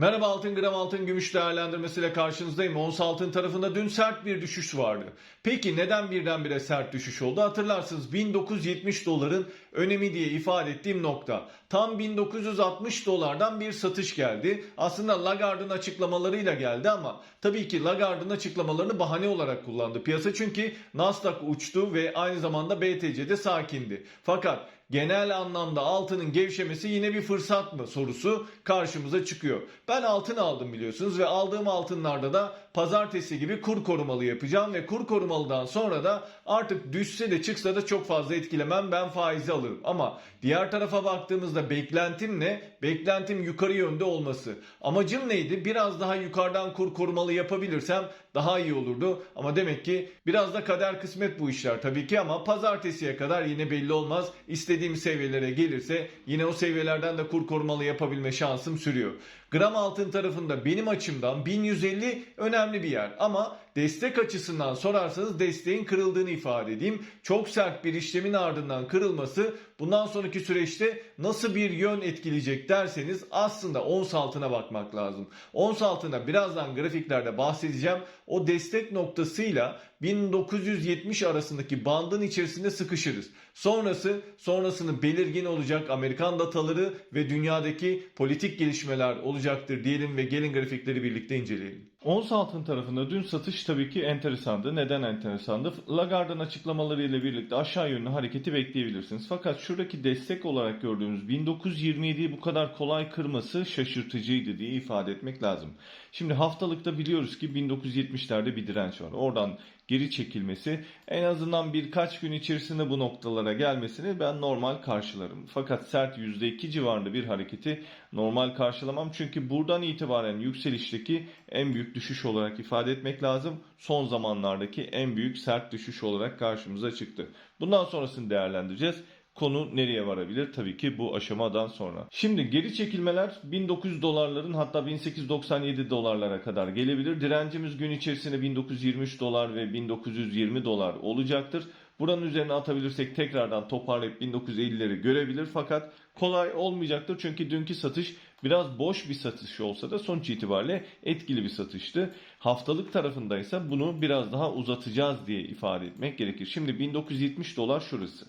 Merhaba altın gram altın gümüş değerlendirmesiyle karşınızdayım. Ons altın tarafında dün sert bir düşüş vardı. Peki neden birdenbire sert düşüş oldu? Hatırlarsınız 1970 doların önemi diye ifade ettiğim nokta. Tam 1960 dolardan bir satış geldi. Aslında Lagarde'ın açıklamalarıyla geldi ama tabii ki Lagarde'ın açıklamalarını bahane olarak kullandı piyasa. Çünkü Nasdaq uçtu ve aynı zamanda BTC'de sakindi. Fakat genel anlamda altının gevşemesi yine bir fırsat mı sorusu karşımıza çıkıyor. Ben altın aldım biliyorsunuz ve aldığım altınlarda da pazartesi gibi kur korumalı yapacağım ve kur korumalıdan sonra da artık düşse de çıksa da çok fazla etkilemem ben faizi alırım. Ama diğer tarafa baktığımızda beklentim ne? Beklentim yukarı yönde olması. Amacım neydi? Biraz daha yukarıdan kur korumalı yapabilirsem daha iyi olurdu. Ama demek ki biraz da kader kısmet bu işler tabii ki ama pazartesiye kadar yine belli olmaz. İstediğim seviyelere gelirse yine o seviyelerden de kur korumalı yapabilme şansım sürüyor. Gram altın tarafında benim açımdan 1150 önemli bir yer. Ama destek açısından sorarsanız desteğin kırıldığını ifade edeyim. Çok sert bir işlemin ardından kırılması bundan sonraki süreçte nasıl bir yön etkileyecek derseniz aslında ons altına bakmak lazım. Ons altına birazdan grafiklerde bahsedeceğim. O destek noktasıyla 1970 arasındaki bandın içerisinde sıkışırız. Sonrası sonrasının belirgin olacak Amerikan dataları ve dünyadaki politik gelişmeler olacaktır diyelim ve gelin grafikleri birlikte inceleyelim. Ons altın tarafında dün satış tabii ki enteresandı. Neden enteresandı? Lagarde'ın açıklamalarıyla birlikte aşağı yönlü hareketi bekleyebilirsiniz. Fakat şuradaki destek olarak gördüğümüz 1927'yi bu kadar kolay kırması şaşırtıcıydı diye ifade etmek lazım. Şimdi haftalıkta biliyoruz ki 1970'lerde bir direnç var. Oradan geri çekilmesi en azından birkaç gün içerisinde bu noktalara gelmesini ben normal karşılarım. Fakat sert %2 civarında bir hareketi normal karşılamam. Çünkü buradan itibaren yükselişteki en büyük düşüş olarak ifade etmek lazım. Son zamanlardaki en büyük sert düşüş olarak karşımıza çıktı. Bundan sonrasını değerlendireceğiz. Konu nereye varabilir? Tabii ki bu aşamadan sonra. Şimdi geri çekilmeler 1900 dolarların hatta 1897 dolarlara kadar gelebilir. Direncimiz gün içerisinde 1923 dolar ve 1920 dolar olacaktır. Buranın üzerine atabilirsek tekrardan toparlayıp 1950'leri görebilir fakat kolay olmayacaktır. Çünkü dünkü satış biraz boş bir satış olsa da sonuç itibariyle etkili bir satıştı. Haftalık tarafındaysa bunu biraz daha uzatacağız diye ifade etmek gerekir. Şimdi 1970 dolar şurası.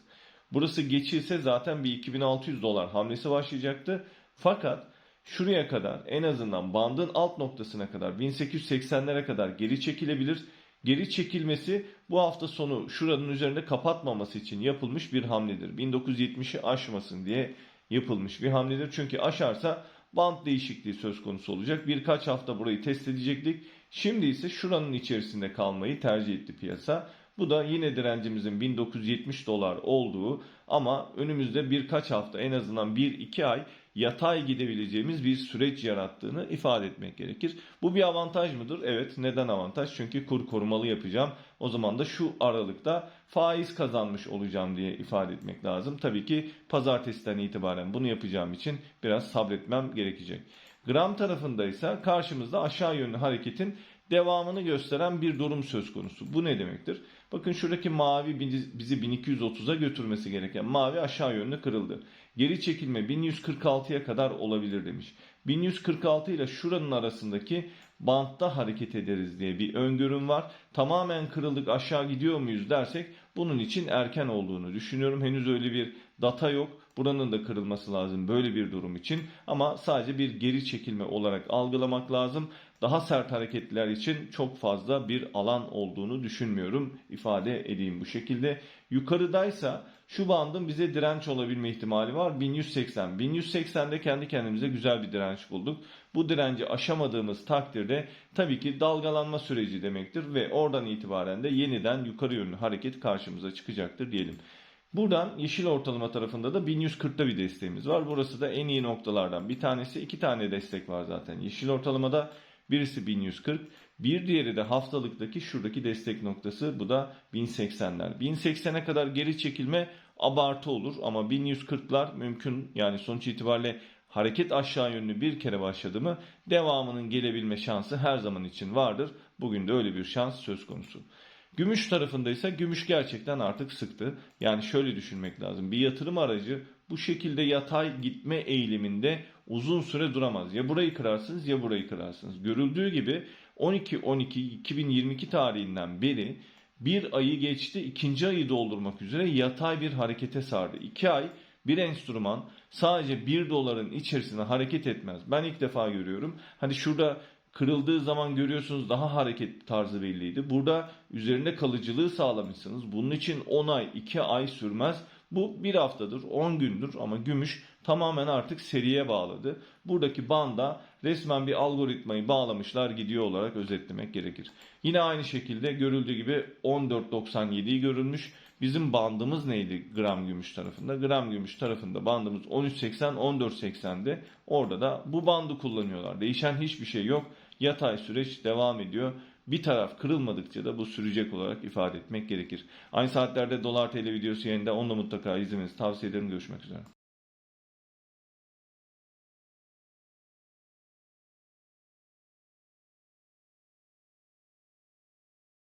Burası geçilse zaten bir 2600 dolar hamlesi başlayacaktı. Fakat şuraya kadar en azından bandın alt noktasına kadar 1880'lere kadar geri çekilebilir. Geri çekilmesi bu hafta sonu şuranın üzerinde kapatmaması için yapılmış bir hamledir. 1970'i aşmasın diye yapılmış bir hamledir. Çünkü aşarsa band değişikliği söz konusu olacak. Birkaç hafta burayı test edecektik. Şimdi ise şuranın içerisinde kalmayı tercih etti piyasa. Bu da yine direncimizin 1970 dolar olduğu ama önümüzde birkaç hafta en azından 1-2 ay yatay gidebileceğimiz bir süreç yarattığını ifade etmek gerekir. Bu bir avantaj mıdır? Evet. Neden avantaj? Çünkü kur korumalı yapacağım. O zaman da şu aralıkta faiz kazanmış olacağım diye ifade etmek lazım. Tabii ki pazartesiden itibaren bunu yapacağım için biraz sabretmem gerekecek. Gram tarafında ise karşımızda aşağı yönlü hareketin devamını gösteren bir durum söz konusu. Bu ne demektir? Bakın şuradaki mavi bizi 1230'a götürmesi gereken mavi aşağı yönlü kırıldı. Geri çekilme 1146'ya kadar olabilir demiş. 1146 ile şuranın arasındaki bantta hareket ederiz diye bir öngörüm var. Tamamen kırıldık aşağı gidiyor muyuz dersek bunun için erken olduğunu düşünüyorum. Henüz öyle bir data yok. Buranın da kırılması lazım böyle bir durum için. Ama sadece bir geri çekilme olarak algılamak lazım. Daha sert hareketler için çok fazla bir alan olduğunu düşünmüyorum. ifade edeyim bu şekilde. Yukarıdaysa şu bandın bize direnç olabilme ihtimali var. 1180. 1180'de kendi kendimize güzel bir direnç bulduk. Bu direnci aşamadığımız takdirde tabii ki dalgalanma süreci demektir ve oradan itibaren de yeniden yukarı yönlü hareket karşımıza çıkacaktır diyelim. Buradan yeşil ortalama tarafında da 1140'da bir desteğimiz var. Burası da en iyi noktalardan bir tanesi. iki tane destek var zaten. Yeşil ortalamada birisi 1140, bir diğeri de haftalıktaki şuradaki destek noktası. Bu da 1080'ler. 1080'e kadar geri çekilme abartı olur ama 1140'lar mümkün. Yani sonuç itibariyle hareket aşağı yönlü bir kere başladı mı devamının gelebilme şansı her zaman için vardır. Bugün de öyle bir şans söz konusu. Gümüş tarafında ise gümüş gerçekten artık sıktı. Yani şöyle düşünmek lazım. Bir yatırım aracı bu şekilde yatay gitme eğiliminde uzun süre duramaz. Ya burayı kırarsınız ya burayı kırarsınız. Görüldüğü gibi 12-12-2022 tarihinden beri bir ayı geçti ikinci ayı doldurmak üzere yatay bir harekete sardı. İki ay bir enstrüman sadece 1 doların içerisinde hareket etmez. Ben ilk defa görüyorum. Hani şurada kırıldığı zaman görüyorsunuz daha hareket tarzı belliydi. Burada üzerinde kalıcılığı sağlamışsınız. Bunun için 10 ay 2 ay sürmez. Bu bir haftadır 10 gündür ama gümüş tamamen artık seriye bağladı. Buradaki banda resmen bir algoritmayı bağlamışlar gidiyor olarak özetlemek gerekir. Yine aynı şekilde görüldüğü gibi 14.97'yi görülmüş. Bizim bandımız neydi gram gümüş tarafında? Gram gümüş tarafında bandımız 13.80 14.80'di. Orada da bu bandı kullanıyorlar. Değişen hiçbir şey yok. Yatay süreç devam ediyor. Bir taraf kırılmadıkça da bu sürecek olarak ifade etmek gerekir. Aynı saatlerde Dolar TL videosu yayında onu da mutlaka izlemenizi tavsiye ederim. Görüşmek üzere.